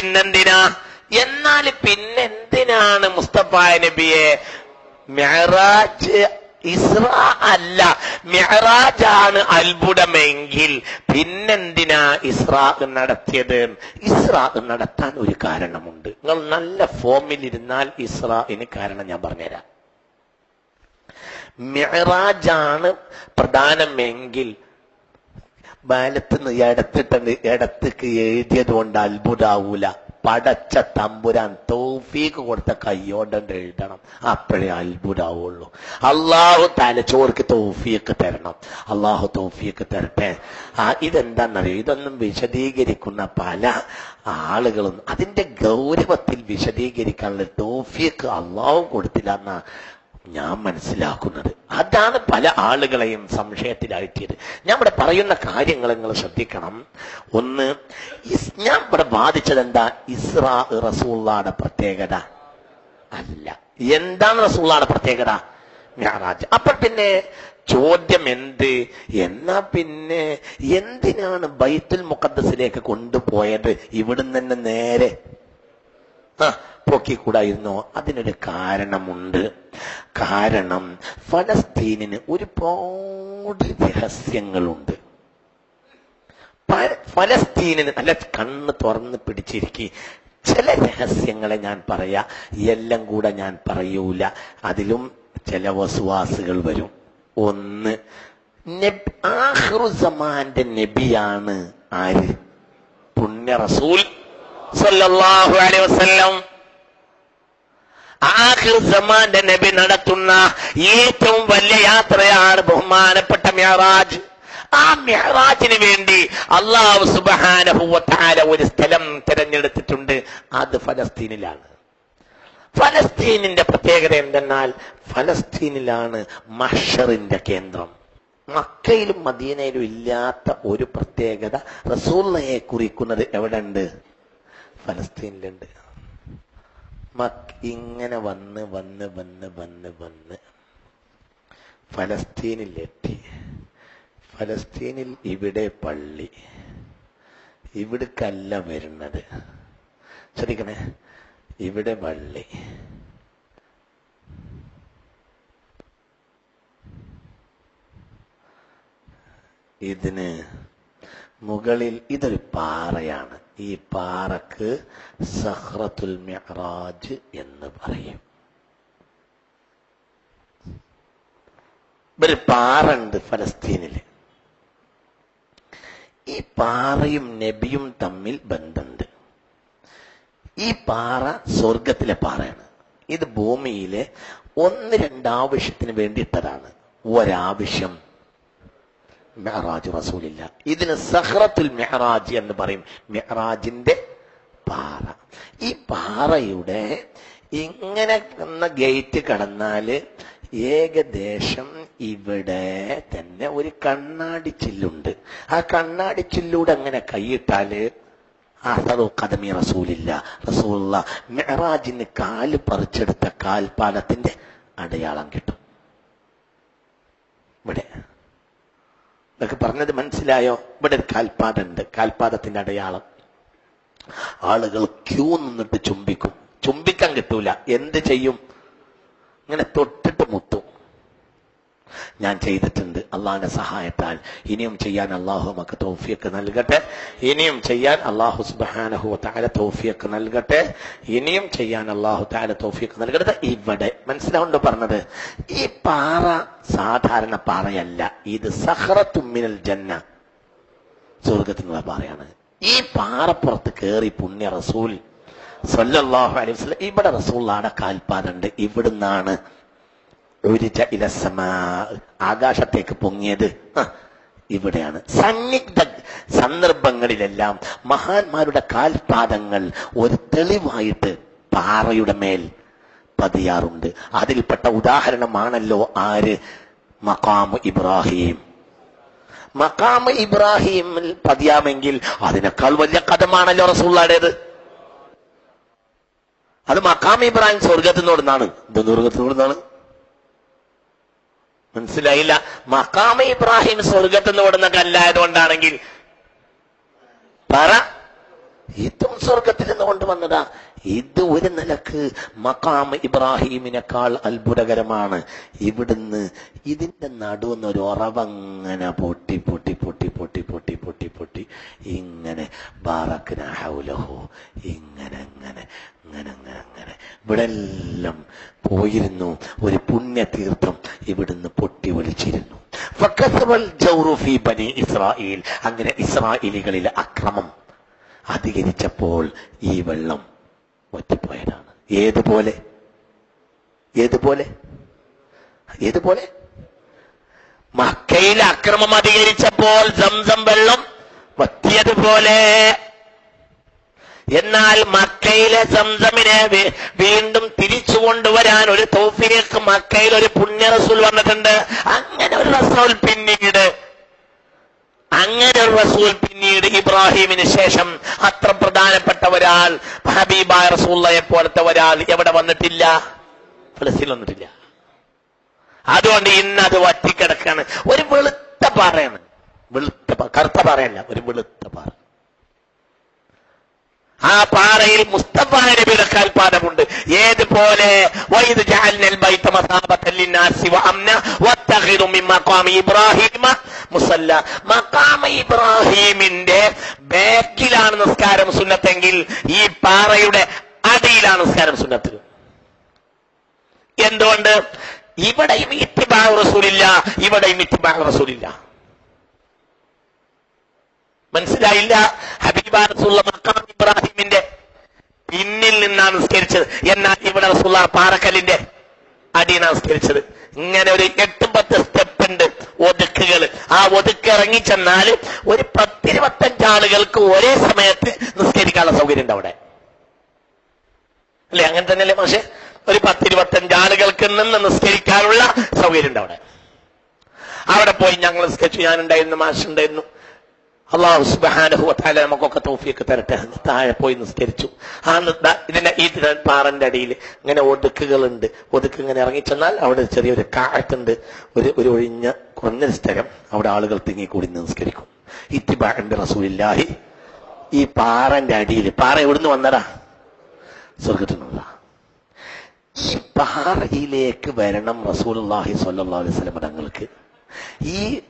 പിന്നെന്തിനാ? എന്നാൽ പിന്നെന്തിനാണ് മുസ്തഫ നബിയെ? മെഹറാജ് ഇസ്ര അല്ല ആണ് അത്ഭുതമെങ്കിൽ പിന്നെന്തിനാ ഇസ്രാ നടത്തിയത്? ഇസ്രാ നടത്താൻ ഒരു കാരണമുണ്ട്. നിങ്ങൾ നല്ല ഫോമിൽ ഇരുന്നാൽ ഇസ്രാന് കാരണം ഞാൻ പറഞ്ഞുതരാം. മെഹറാജാണ് പ്രധാനമെങ്കിൽ ബാലത്തുനിന്ന് ഇടത്തിട്ടുണ്ട് ഇടത്തേക്ക് എഴുതിയത് കൊണ്ട് അത്ഭുതാവൂല. പടച്ച തമ്പുരാൻ തോഫീക്ക് കൊടുത്ത കയ്യോണ്ടണ്ട് എഴുതണം. അപ്പോഴേ അത്ഭുതാവുള്ളൂ. അള്ളാഹു തലച്ചോർക്ക് തോഫിയൊക്കെ തരണം. അള്ളാഹു തോഫിയൊക്കെ തരട്ടെ. ആ ഇതെന്താണെന്നറിയോ ഇതൊന്നും വിശദീകരിക്കുന്ന പല ആളുകളും അതിന്റെ ഗൗരവത്തിൽ വിശദീകരിക്കാനുള്ള തൗഫീക്ക് അള്ളാഹു കൊടുത്തില്ല എന്നാ ഞാൻ മനസ്സിലാക്കുന്നത്. അതാണ് പല ആളുകളെയും സംശയത്തിലായിട്ടിയത് ഞാൻ ഇവിടെ പറയുന്ന കാര്യങ്ങൾ നിങ്ങൾ ശ്രദ്ധിക്കണം. ഒന്ന് ഞാൻ ഇവിടെ ബാധിച്ചത് എന്താ ഇസ്രാ റസൂള്ളയുടെ പ്രത്യേകത അല്ല. എന്താണ് റസൂള്ളയുടെ പ്രത്യേകത? ഞായറാഴ്ച അപ്പൊ പിന്നെ ചോദ്യം എന്ത്? എന്നാ പിന്നെ എന്തിനാണ് ബൈത്തുൽ മുഖദ്ദസിലേക്ക് കൊണ്ടുപോയത്? ഇവിടുന്ന് തന്നെ നേരെ പൊക്കിക്കൂടായിരുന്നോ അതിനൊരു കാരണമുണ്ട്. കാരണം ഫലസ്തീനിന് ഒരുപാട് രഹസ്യങ്ങളുണ്ട്. ഫലസ്തീനിന് നല്ല കണ്ണ് തുറന്ന് പിടിച്ചിരിക്കി. ചില രഹസ്യങ്ങളെ ഞാൻ പറയാ എല്ലാം കൂടെ ഞാൻ പറയൂല. അതിലും ചില വസുവാസുകൾ വരും. ഒന്ന് ആഹ്റുസമാന്റെ നബിയാണ് ആര്? പുണ്യ റസൂൽ. സല്ലല്ലാഹു അലൈഹി വസല്ലം. ആഖിർ സമാന്റെ നബി നടത്തുന്ന ഏറ്റവും വലിയ യാത്രയാണ് ബഹുമാനപ്പെട്ട മെഹറാജ് ആ മെഹറാജിന് വേണ്ടി അള്ളാഹു സുബാനഹുവത്താല ഒരു സ്ഥലം തിരഞ്ഞെടുത്തിട്ടുണ്ട്. അത് ഫലസ്തീനിലാണ്. ഫലസ്തീനിന്റെ പ്രത്യേകത എന്തെന്നാൽ ഫലസ്തീനിലാണ് മഷറിന്റെ കേന്ദ്രം. മക്കയിലും മദീനയിലും ഇല്ലാത്ത ഒരു പ്രത്യേകത റസൂള്ളയെ കുറിക്കുന്നത് എവിടെ ഉണ്ട് ഫലസ്തീനിലുണ്ട്. ഇങ്ങനെ വന്ന് വന്ന് വന്ന് വന്ന് വന്ന് ഫലസ്തീനിലെത്തി. ഫലസ്തീനിൽ ഇവിടെ പള്ളി. ഇവിടേക്കല്ല വരുന്നത്. ശ്രദ്ധിക്കണേ. ഇവിടെ പള്ളി. ഇതിന് മുകളിൽ ഇതൊരു പാറയാണ്. ഈ പാറക്ക് സഹ്റത്തുൽ മിഹ്റാജ് എന്ന് പറയും. ഒരു പാറ ഉണ്ട് ഫലസ്തീനിൽ. ഈ പാറയും നബിയും തമ്മിൽ ബന്ധമുണ്ട്. ഈ പാറ സ്വർഗത്തിലെ പാറയാണ്. ഇത് ഭൂമിയിലെ ഒന്ന് രണ്ടാവശ്യത്തിന് വേണ്ടിയിട്ടതാണ്. ഒരാവശ്യം. മെഹറാജ് റസൂലില്ല. ഇതിന് സഹ്റത്തുൽ മെഹറാജ് എന്ന് പറയും. മെഹറാജിന്റെ പാറ. ഈ പാറയുടെ ഇങ്ങനെ എന്ന ഗേറ്റ് കടന്നാൽ ഏകദേശം ഇവിടെ തന്നെ ഒരു കണ്ണാടി ചില്ലുണ്ട്. ആ കണ്ണാടി ചില്ലൂടെ അങ്ങനെ കൈയിട്ടാൽ കദമി റസൂലില്ല. റസൂലുള്ള മെഹറാജിന് കാൽ പറിച്ചെടുത്ത കാൽപാലത്തിന്റെ അടയാളം കിട്ടും. ഇവിടെ. ഇതൊക്കെ പറഞ്ഞത് മനസ്സിലായോ? ഇവിടെ ഒരു കാൽപാദമുണ്ട്. കാൽപാദത്തിന്റെ അടയാളം. ആളുകൾ ക്യൂ നിന്നിട്ട് ചുംബിക്കും. ചുംബിക്കാൻ കിട്ടൂല. എന്ത് ചെയ്യും? ഇങ്ങനെ തൊട്ടിട്ട് മുത്തും. ഞാൻ ചെയ്തിട്ടുണ്ട്. അള്ളാഹിന്റെ സഹായത്താൽ. ഇനിയും ചെയ്യാൻ അള്ളാഹു നമുക്ക് തോഫിയക്ക് നൽകട്ടെ. ഇനിയും ചെയ്യാൻ അള്ളാഹു സുബാനഹു താല തോഫിയക്ക് നൽകട്ടെ. ഇനിയും ചെയ്യാൻ അള്ളാഹു താല തോഫിയക്ക് നൽകട്ടെ. ഇവിടെ മനസ്സിലാവുണ്ടോ പറഞ്ഞത്? ഈ പാറ സാധാരണ പാറയല്ല. ഇത് സഹറത്തുമ്മിനൽ ജന്ന. സ്വർഗത്തിനുള്ള പാറയാണ്. ഈ പാറപ്പുറത്ത് കയറി പുണ്യ റസൂൽ സല്ലല്ലാഹു അലൈഹി വസല്ലം. ഇവിടെ ആടെ കാൽപ്പാടുണ്ട് ഇവിടുന്നാണ് ആകാശത്തേക്ക് പൊങ്ങിയത്. ഇവിടെയാണ്. സന്നിഗ്ധ സന്ദർഭങ്ങളിലെല്ലാം മഹാന്മാരുടെ കാൽപാദങ്ങൾ ഒരു തെളിവായിട്ട് പാറയുടെ മേൽ പതിയാറുണ്ട്. അതിൽപ്പെട്ട ഉദാഹരണമാണല്ലോ ആര്? മക്കാമ് ഇബ്രാഹിം. മക്കാമ് ഇബ്രാഹിമിൽ പതിയാമെങ്കിൽ അതിനേക്കാൾ വലിയ കഥമാണല്ലോ റസൂള്ളയുടേത് അത് മക്കാം ഇബ്രാഹിം സ്വർഗത്തിനോടുന്നാണ് ഇത് സ്വർഗത്തിനോടുന്നാണ് മനസ്സിലായില്ല. മക്കാമ ഇബ്രാഹിം സ്വർഗത്തിൽ നിന്ന് ഓടുന്ന കല്ലായതുകൊണ്ടാണെങ്കിൽ പറ ഇതും സ്വർഗത്തിൽ നിന്ന് കൊണ്ടുവന്നതാ. ഇത് ഒരു നിലയ്ക്ക് മക്കാം ഇബ്രാഹീമിനേക്കാൾ അത്ഭുതകരമാണ്. ഇവിടുന്ന് ഇതിന്റെ നടുവെന്ന് ഒരു ഉറവങ്ങനെ പൊട്ടി പൊട്ടി പൊട്ടി പൊട്ടി പൊട്ടി പൊട്ടി പൊട്ടി. ഇങ്ങനെ ബാറക്കിനോ ഇങ്ങനെ അങ്ങനെ അങ്ങനെ അങ്ങനെ അങ്ങനെ ഇവിടെ എല്ലാം പോയിരുന്നു. ഒരു പുണ്യതീർത്ഥം ഇവിടുന്ന് പൊട്ടി ഒലിച്ചിരുന്നു. അങ്ങനെ ഇസ്രായേലികളിലെ അക്രമം അധികരിച്ചപ്പോൾ ഈ വെള്ളം ഏതുപോലെ? ഏതുപോലെ? ഏതുപോലെ? മക്കയിൽ അക്രമം അധികരിച്ചപ്പോൾ സംസം വെള്ളം വത്തിയതുപോലെ എന്നാൽ മക്കയിലെ സംസമിനെ വീണ്ടും തിരിച്ചു കൊണ്ടുവരാൻ ഒരു തൗഫീഖ് മക്കയിൽ ഒരു പുണ്യ റസൂൽ വന്നിട്ടുണ്ട്. അങ്ങനെ ഒരു റസൂൽ പിന്നീട് അങ്ങനെ റസൂൽ പിന്നീട് ഇബ്രാഹിമിന് ശേഷം അത്ര പ്രധാനപ്പെട്ട ഒരാൾ ഹബീബായ റസൂള്ളയെ പോലത്തെ ഒരാൾ എവിടെ വന്നിട്ടില്ല? ഫലസ്തീൻ വന്നിട്ടില്ല. അതുകൊണ്ട് ഇന്ന് അത് വറ്റിക്കിടക്കാണ്. ഒരു വെളുത്ത പാറയാണ്. വെളുത്ത കറുത്ത പാറയല്ല ഒരു വെളുത്ത പാറ. ആ പാറയിൽ മുസ്തഫ നബിയുടെ കാൽപാദമുണ്ട് ഏതുപോലെ? ഇബ്രാഹിമിന്റെ ബാക്കിലാണ് നിസ്കാരം സുന്നത്തെങ്കിൽ ഈ പാറയുടെ അടിയിലാണ് നിസ്കാരം സുന്നത്ത്. എന്തുകൊണ്ട്? ഇവിടെയും ഇത്തിബാ റസൂലില്ല ഇവിടെയും ഇത്തിബാ റസൂലില്ല. മനസ്സിലായില്ല. ഹബീബ റസൂള്ള മക്കാം ഇബ്രാഹിമിന്റെ പിന്നിൽ നിന്നാണ് നിസ്കരിച്ചത്. എന്നാൽ ഇവിടെ റസുള്ള പാറക്കല്ലിന്റെ അടിയാണ് നിസ്കരിച്ചത്. ഇങ്ങനെ ഒരു എട്ട് പത്ത് സ്റ്റെപ്പ് ഉണ്ട് ഒതുക്കുകൾ ആ ഒതുക്ക് ഇറങ്ങി ചെന്നാൽ ഒരു പത്തിരുപത്തഞ്ച് ആളുകൾക്ക് ഒരേ സമയത്ത് നിസ്കരിക്കാനുള്ള സൗകര്യം ഉണ്ട് അവിടെ. അല്ലെ? അങ്ങനെ തന്നെയല്ലേ പക്ഷെ ഒരു പത്തിരുപത്തഞ്ച് ആളുകൾക്ക് നിന്ന് നിസ്കരിക്കാനുള്ള സൗകര്യം ഉണ്ട് അവിടെ. അവിടെ പോയി ഞങ്ങൾ നിസ്കരിച്ചു. ഞാനുണ്ടായിരുന്നു മാഷുണ്ടായിരുന്നു. അള്ളാഹു സുബാനഹു വത്താല നമുക്കൊക്കെ തോഫിയൊക്കെ തരട്ടെ. താഴെ പോയി നിസ്കരിച്ചു. ആ ഇതിന്റെ ഈ പാറന്റെ അടിയിൽ ഇങ്ങനെ ഒതുക്കുകളുണ്ട്. ഒതുക്ക് ഇങ്ങനെ ഇറങ്ങിച്ചെന്നാൽ അവിടെ ചെറിയൊരു കാറ്റുണ്ട് ഒരു ഒരു ഒഴിഞ്ഞ കുറഞ്ഞൊരു സ്ഥലം. അവിടെ ആളുകൾ തിങ്ങിക്കൂടി നിസ്കരിക്കും. ഇത്തിബാന്റെ റസൂലില്ലാഹി. ഈ പാറന്റെ അടിയിൽ പാറ എവിടുന്ന് വന്നടാ? സ്വർഗത്തിനുള്ള ഈ പാറയിലേക്ക് വരണം റസൂലുള്ളാഹി അള്ളാഹി അലൈഹി വസല്ലം തങ്ങൾക്ക്. ഈ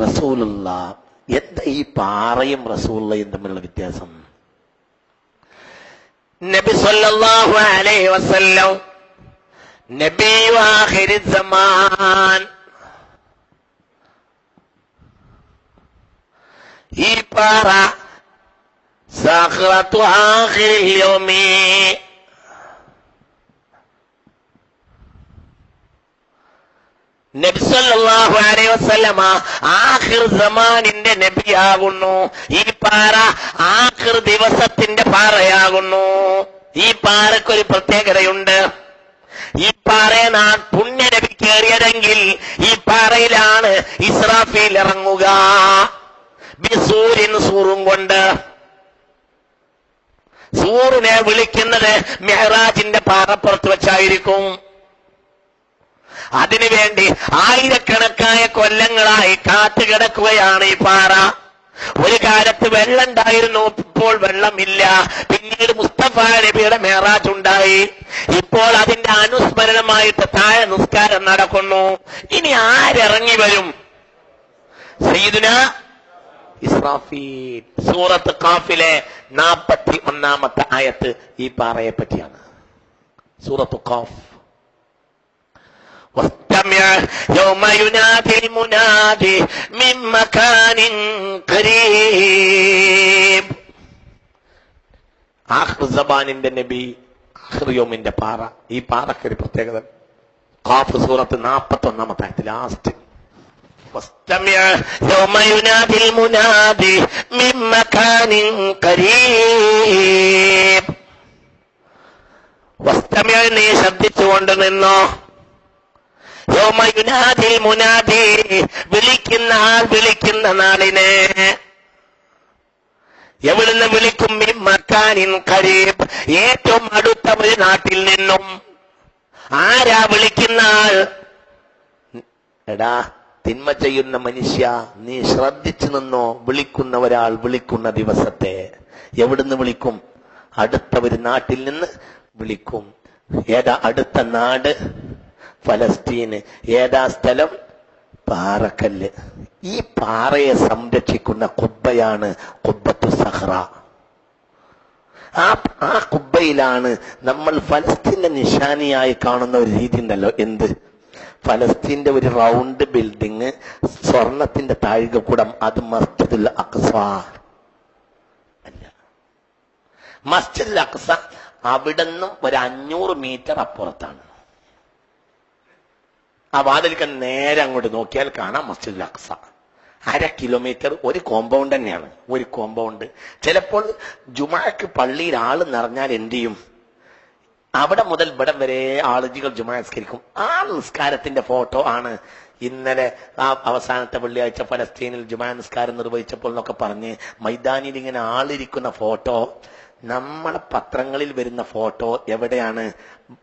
റസൂലുള്ള എന്താ ഈ പാറയും റസൂലുള്ളയും തമ്മിലുള്ള വ്യത്യാസം? നബി സല്ലല്ലാഹു അലൈഹി വസല്ലം നബി ആഖിരി സമാൻ. ഈ പാറ സഖറത്തു ആഖിരി യൗമി. നബി സല്ലല്ലാഹു അലൈഹി വസല്ലമ ആഖിർ സമാനിന്റെ നബിയാകുന്നു. ഈ പാറ ആഖിർ ദിവസത്തിന്റെ പാറയാകുന്നു. ഈ പാറക്കൊരു പ്രത്യേകതയുണ്ട്. ഈ പാറയെ നാ പുണ്യ നബി കയറിയതെങ്കിൽ ഈ പാറയിലാണ് ഇസ്രാഫിൽ ഇറങ്ങുക. ബിസൂരിൻ സൂറും കൊണ്ട്. സൂറിനെ വിളിക്കുന്നത് മെഹറാജിന്റെ പാറപ്പുറത്ത് വെച്ചായിരിക്കും. അതിനുവേണ്ടി ആയിരക്കണക്കായ കൊല്ലങ്ങളായി കാത്തുകിടക്കുകയാണ് ഈ പാറ. ഒരു കാലത്ത് വെള്ളം ഉണ്ടായിരുന്നു ഇപ്പോൾ വെള്ളമില്ല. പിന്നീട് മുസ്തഫ നബിയുടെ മേറാജ് ഉണ്ടായി. ഇപ്പോൾ അതിന്റെ അനുസ്മരണമായിട്ട് താഴെ നിസ്കാരം നടക്കുന്നു. ഇനി ആരിറങ്ങി വരും? സയ്യിദുന ഇസ്രാഫീൽ. സൂറത്ത് കാഫിലെ നാപ്പത്തി ഒന്നാമത്തെ ആയത്ത് ഈ പാറയെ പറ്റിയാണ് സൂറത്ത് കാഫ്. واستمع يوم ينادي المنادي من مكان قريب ആഖിർ സബാനിന്റെ നബി ആഖിർ യോമിന്റെ പാറ ഈ പാറക്കൊരു പ്രത്യേകത കാഫ് സൂറത്ത് നാൽപ്പത്തി ഒന്നാമത്തെ ആയത്ത് ലാസ്റ്റ് واستمع يوم ينادي المنادي من مكان قريب واستمع നീ ശ്രദ്ധിച്ചുകൊണ്ട് നിന്നോ മുനാദി വിളിക്കുന്ന ആൾ വിളിക്കുന്ന നാളിനെ. എവിടുന്ന് വിളിക്കും മക്കാനിൻ കരീബ് ഏറ്റവും അടുത്ത ഒരു നാട്ടിൽ നിന്നും. ആരാ വിളിക്കുന്ന ആൾ? എടാ തിന്മ ചെയ്യുന്ന മനുഷ്യ നീ ശ്രദ്ധിച്ചു നിന്നോ? വിളിക്കുന്ന ഒരാൾ വിളിക്കുന്ന ദിവസത്തെ. എവിടുന്ന് വിളിക്കും? അടുത്ത ഒരു നാട്ടിൽ നിന്ന് വിളിക്കും. ഏതാ അടുത്ത നാട്? ഫലസ്തീന്. ഏതാ സ്ഥലം? പാറക്കല്ല്. ഈ പാറയെ സംരക്ഷിക്കുന്ന കുബ്ബയാണ് കുബ്ബത്തു സഹ്റ. ആ ആ കുബ്ബയിലാണ് നമ്മൾ ഫലസ്തീന്റെ നിശാനിയായി കാണുന്ന ഒരു രീതി ഉണ്ടല്ലോ. എന്ത്? ഫലസ്തീന്റെ ഒരു റൗണ്ട് ബിൽഡിങ് സ്വർണത്തിന്റെ താഴികക്കുടം അത് മസ്ജിദുൽ അക്സ. അല്ല. മസ്ജിദുൽ അക്സ അവിടെ നിന്നും ഒരു അഞ്ഞൂറ് മീറ്റർ അപ്പുറത്താണ്. ആ വാതിലിക്ക് നേരെ അങ്ങോട്ട് നോക്കിയാൽ കാണാം മസ്ജിദ് അക്സ. അര കിലോമീറ്റർ ഒരു കോമ്പൗണ്ട് തന്നെയാണ്. ഒരു കോമ്പൗണ്ട് ചിലപ്പോൾ ജുമാക്ക് പള്ളിയിൽ ആൾ നിറഞ്ഞാൽ എന്ത് ചെയ്യും? അവിടെ മുതൽ ഇവിടെ വരെ ആളുകൾ ജുമാ നിസ്കരിക്കും. ആ നിസ്കാരത്തിന്റെ ഫോട്ടോ ആണ് ഇന്നലെ ആ അവസാനത്തെ വെള്ളിയാഴ്ച ഫലസ്തീനിൽ ജുമാ നിസ്കാരം നിർവഹിച്ചപ്പോൾ എന്നൊക്കെ പറഞ്ഞ് മൈതാനിയിൽ ഇങ്ങനെ ആളിരിക്കുന്ന ഫോട്ടോ നമ്മളെ പത്രങ്ങളിൽ വരുന്ന ഫോട്ടോ എവിടെയാണ്?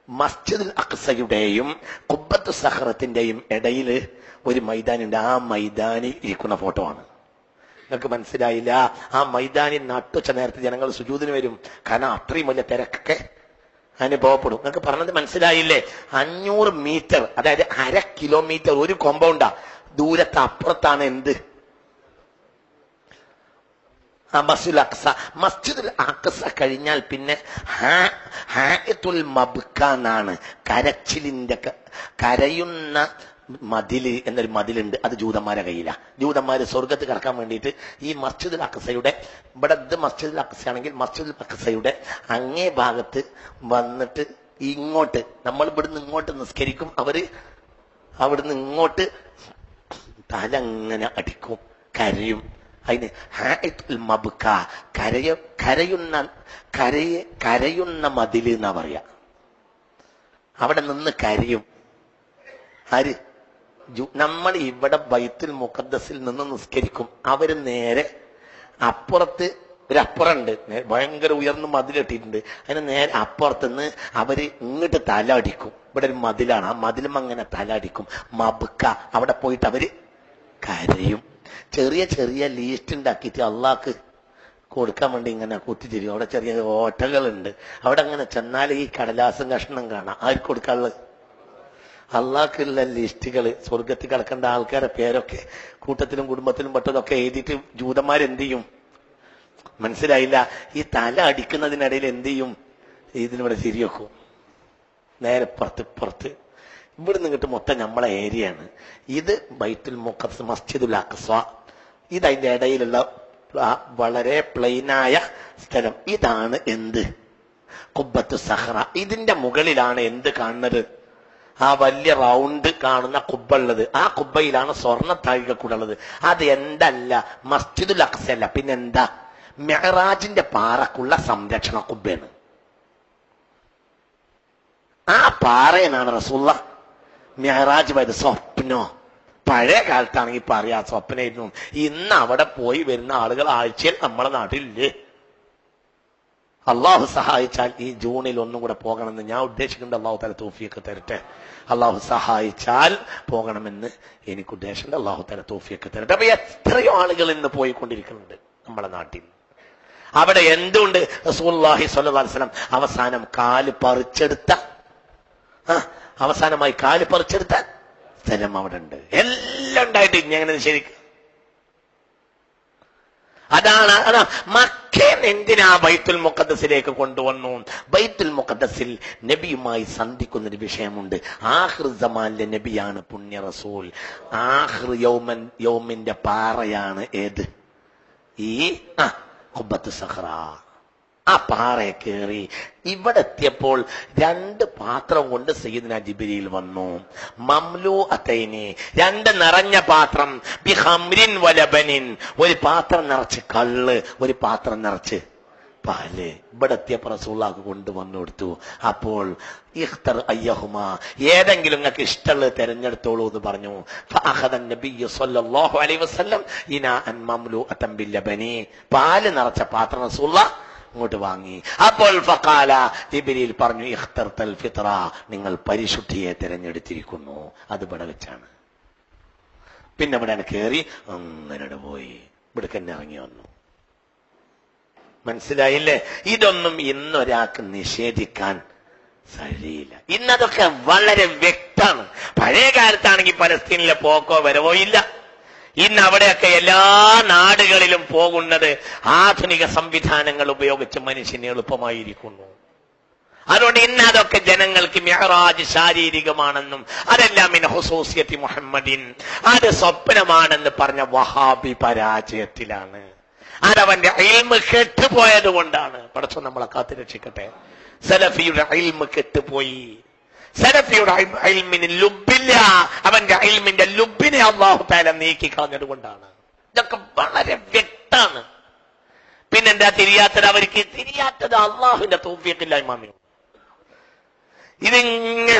മസ്ജിദുൽ അക്സയുടെയും കുബത്ത് സഹറത്തിന്റെയും ഇടയിൽ ഒരു മൈതാനുണ്ട്. ആ മൈതാനിൽ ഇരിക്കുന്ന ഫോട്ടോ ആണ്. നിങ്ങൾക്ക് മനസ്സിലായില്ല? ആ മൈതാനിൽ നട്ടുച്ച നേരത്തെ ജനങ്ങൾ സുജൂതിന് വരും. കാരണം അത്രയും വലിയ തിരക്കൊക്കെ അനുഭവപ്പെടും. നിങ്ങൾക്ക് പറഞ്ഞത് മനസ്സിലായില്ലേ? അഞ്ഞൂറ് മീറ്റർ അതായത് അര കിലോമീറ്റർ ഒരു കോമ്പൗണ്ടാ. ദൂരത്തെ അപ്പുറത്താണ് എന്ത്? മസ്ജിദുൽ അക്സ മസ്ജിദുൽ അക്സ കഴിഞ്ഞാൽ പിന്നെ ഹായത്തുൽ കരച്ചിലിന്റെ കരയുന്ന മതിൽ എന്നൊരു മതിലുണ്ട്. അത് ജൂതന്മാരെ കയ്യില. ജൂതന്മാര് സ്വർഗത്ത് കടക്കാൻ വേണ്ടിയിട്ട് ഈ മസ്ജിദുൽ അക്സയുടെ ഇവിടെ ഇത് മസ്ജിദുൽ അക്സയാണെങ്കിൽ മസ്ജിദുൽ അക്സയുടെ അങ്ങേ ഭാഗത്ത് വന്നിട്ട് ഇങ്ങോട്ട് നമ്മൾ ഇവിടുന്ന് ഇങ്ങോട്ട് നിസ്കരിക്കും. അവർ അവിടുന്ന് ഇങ്ങോട്ട് തല അങ്ങനെ അടിക്കും കരയും. അതിന് മബുക്ക മബ്ക കരയ കരയുന്ന കരയ കരയുന്ന മതിൽ എന്നാ പറയാ. അവിടെ നിന്ന് കരയും. ആര്? നമ്മൾ ഇവിടെ ബൈത്തുൽ മുഖദ്ദസിൽ നിന്ന് നിസ്കരിക്കും. അവർ നേരെ അപ്പുറത്ത് ഒരു അപ്പുറമുണ്ട് ഭയങ്കര ഉയർന്ന മതിലിട്ടിട്ടുണ്ട് അതിന് നേരെ അപ്പുറത്തുനിന്ന് അവർ ഇങ്ങോട്ട് തല അടിക്കും. ഇവിടെ ഒരു മതിലാണ്. ആ മതിലും അങ്ങനെ തല അടിക്കും. മബുക്ക അവിടെ പോയിട്ട് അവർ കരയും. ചെറിയ ചെറിയ ലീസ്റ്റ് ഉണ്ടാക്കിയിട്ട് അള്ളാക്ക് കൊടുക്കാൻ വേണ്ടി ഇങ്ങനെ കുത്തിത്തിരിയും. അവിടെ ചെറിയ ഓട്ടകളുണ്ട്. അവിടെ അങ്ങനെ ചെന്നാൽ ഈ കടലാസം കഷ്ണം കാണാം. ആർക്ക് കൊടുക്കാനുള്ളത്? അള്ളാഹ്ക്കുള്ള ലിസ്റ്റുകൾ സ്വർഗത്തിൽ കിടക്കേണ്ട ആൾക്കാരുടെ പേരൊക്കെ കൂട്ടത്തിലും കുടുംബത്തിലും പെട്ടതൊക്കെ എഴുതിയിട്ട് ജൂതന്മാർ എന്ത് ചെയ്യും? മനസ്സിലായില്ല. ഈ തല അടിക്കുന്നതിനിടയിൽ എന്ത് ചെയ്യും? ഇതിനിവിടെ ശരിവെക്കും നേരെ പുറത്ത് പുറത്ത്. ഇവിടെ നിന്നിട്ട് മൊത്തം നമ്മളെ ഏരിയയാണ്. ഇത് ബൈത്തുൽ മുഖസ് മസ്ജിദുൽ അക്സ. ഇത് അതിന്റെ ഇടയിലുള്ള വളരെ പ്ലെയിനായ സ്ഥലം. ഇതാണ് എന്ത്? കുബത്ത് സഹറ. ഇതിന്റെ മുകളിലാണ് എന്ത് കാണുന്നത്? ആ വലിയ റൗണ്ട് കാണുന്ന കുബ്ബ ഉള്ളത് ആ കുബ്ബയിലാണ് സ്വർണ ഉള്ളത് അത് എന്തല്ല? മസ്ജിദുൽ അക്സല്ല പിന്നെന്താ? മെഹറാജിന്റെ പാറക്കുള്ള സംരക്ഷണ കുബ്ബയാണ്. ആ പാറയനാണ് റസൂള്ള മെഹറാജ് പോയത് സ്വപ്നോ? പഴയ കാലത്താണെങ്കിൽ പറയാ സ്വപ്നമായിരുന്നു ഇന്ന് അവിടെ പോയി വരുന്ന ആളുകൾ ആഴ്ചയിൽ നമ്മളെ നാട്ടിലില്ലേ? അള്ളാഹു സഹായിച്ചാൽ ഈ ജൂണിൽ ഒന്നും കൂടെ പോകണമെന്ന് ഞാൻ ഉദ്ദേശിക്കുന്നുണ്ട്. അള്ളാഹു തല തോഫിയൊക്കെ തരട്ടെ. അള്ളാഹു സഹായിച്ചാൽ പോകണമെന്ന് എനിക്ക് ഉദ്ദേശമുണ്ട് അള്ളാഹു തല തോഫിയൊക്കെ തരട്ടെ. അപ്പൊ എത്രയോ ആളുകൾ ഇന്ന് പോയിക്കൊണ്ടിരിക്കുന്നുണ്ട് നമ്മുടെ നാട്ടിൽ. അവിടെ എന്തുകൊണ്ട് അലൈഹി വസല്ലം അവസാനം കാൽ പറിച്ചെടുത്ത അവസാനമായി കാൽ പറിച്ചെടുത്താൽ സ്ഥലം അവിടെ ഉണ്ട് എല്ലാം ഉണ്ടായിട്ട് ഇനി എങ്ങനെ ശരിക്കും അതാണ് അതാ മക്കേൻ എന്തിനാ ബൈത്തുൽ മുക്കദ്സിലേക്ക് കൊണ്ടുവന്നു? ബൈത്തുൽ മുക്കദ്സിൽ നബിയുമായി സന്ധിക്കുന്ന ഒരു വിഷയമുണ്ട്. ആഹ്ർ ജമാലിന്റെ നബിയാണ് പുണ്യ റസൂൽ. ആഹ്ർ യൗമൻ യൗമിന്റെ പാറയാണ് ഏത്? ഈ ആ കുബത്ത് സഹ്റ. ആ പാറയെ കയറി ഇവിടെ എത്തിയപ്പോൾ രണ്ട് പാത്രം കൊണ്ട് സയ്യിദ്ന ജിബിരിയിൽ വന്നു. മംലു അതൈനി രണ്ട് നിറഞ്ഞ പാത്രം. ബിഹംരിൻ വലബനിൻ ഒരു പാത്രം നിറച്ച് കള്ള് ഒരു പാത്രം നിറച്ച് പാൽ. ഇവിടെ എത്തിയപ്പോൾ റസൂള്ളാക്ക് കൊണ്ടുവന്നു കൊടുത്തു. അപ്പോൾ ഇഖ്തർ അയ്യഹുമ ഏതെങ്കിലും നിങ്ങൾക്ക് ഇഷ്ടമുള്ളത് തെരഞ്ഞെടുത്തോളൂ എന്ന് പറഞ്ഞു. പാൽ നിറച്ച പാത്രം റസൂള്ള ഇങ്ങോട്ട് വാങ്ങി. അപ്പോൾ ഫക്കാല തിബിലിയിൽ പറഞ്ഞു ഇഖ്തർത്തൽ ഫിത്ര നിങ്ങൾ പരിശുദ്ധിയെ തിരഞ്ഞെടുത്തിരിക്കുന്നു. അത് ഇവിടെ വെച്ചാണ്. പിന്നെ ഇവിടെ കയറി അങ്ങനെ പോയി. ഇവിടെ തന്നെ ഇറങ്ങി വന്നു. മനസ്സിലായില്ലേ? ഇതൊന്നും ഇന്നൊരാൾക്ക് നിഷേധിക്കാൻ കഴിയില്ല ഇന്നതൊക്കെ വളരെ വ്യക്തമാണ്. പഴയ കാലത്താണെങ്കിൽ പലസ്തീനിലെ പോക്കോ വരവോ ഇല്ല. ഇന്ന് അവിടെയൊക്കെ എല്ലാ നാടുകളിലും പോകുന്നത് ആധുനിക സംവിധാനങ്ങൾ ഉപയോഗിച്ച് മനുഷ്യന് എളുപ്പമായിരിക്കുന്നു. അതുകൊണ്ട് ഇന്ന് അതൊക്കെ ജനങ്ങൾക്ക് മെഹറാജ് ശാരീരികമാണെന്നും അതെല്ലാം ഇൻ ഹുസൂസിയത്തി മുഹമ്മദിൻ അത് സ്വപ്നമാണെന്ന് പറഞ്ഞ വഹാബി പരാജയത്തിലാണ്. അതവന്റെ ഇൽമ് കെട്ടുപോയത് കൊണ്ടാണ് പടച്ചു നമ്മളെ കാത്തു രക്ഷിക്കട്ടെ സലഫിയുടെ ഇൽമ് കെട്ടുപോയി. സലഫിയുടെ ഇൽമിന് ലുബില്ല. അവന്റെ അയൽമിന്റെ ലുബിനെ അള്ളാഹു താല നീക്കി കളഞ്ഞത് കൊണ്ടാണ്. ഇതൊക്കെ വളരെ വ്യക്താണ്. പിന്നെന്താ തിരിയാത്തത്? അവർക്ക് തിരിയാത്തത് അള്ളാഹുവിന്റെ തോഫിയത്തില്ലായ്മ ഇതിങ്ങനെ